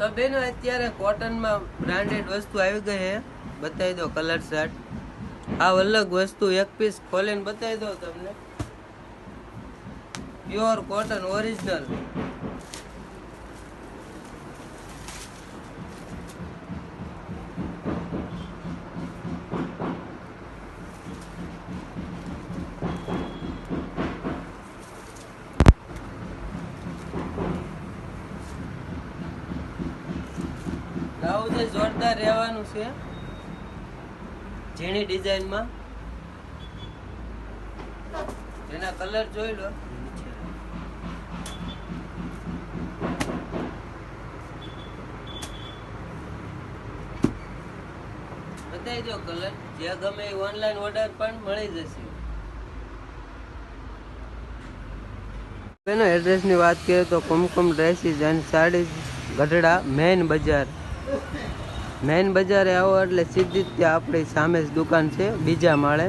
તો બેનો, અત્યારે કોટનમાં બ્રાન્ડેડ વસ્તુ આવી ગઈ છે. બતાવી દો કલર શર્ટ આ અલગ વસ્તુ, એક પીસ ખોલીને બતાવી દો તમને. પ્યોર કોટન ઓરિજિનલ બ્લાઉઝ એ જોરદાર રહેવાનું છે, ઝીણી ડિઝાઇનમાં. એના કલર જોઈ લો. બતાવી દો કલર, જે ગમે એ ઓનલાઈન ઓર્ડર પણ મળી જશે. એનો એડ્રેસની વાત કરીએ તો Kumkum dresses and sari Gadhada main બજાર. મેઇન બજારે આવો એટલે સીધી ત્યાં આપણી સામે જ દુકાન છે બીજા માળે.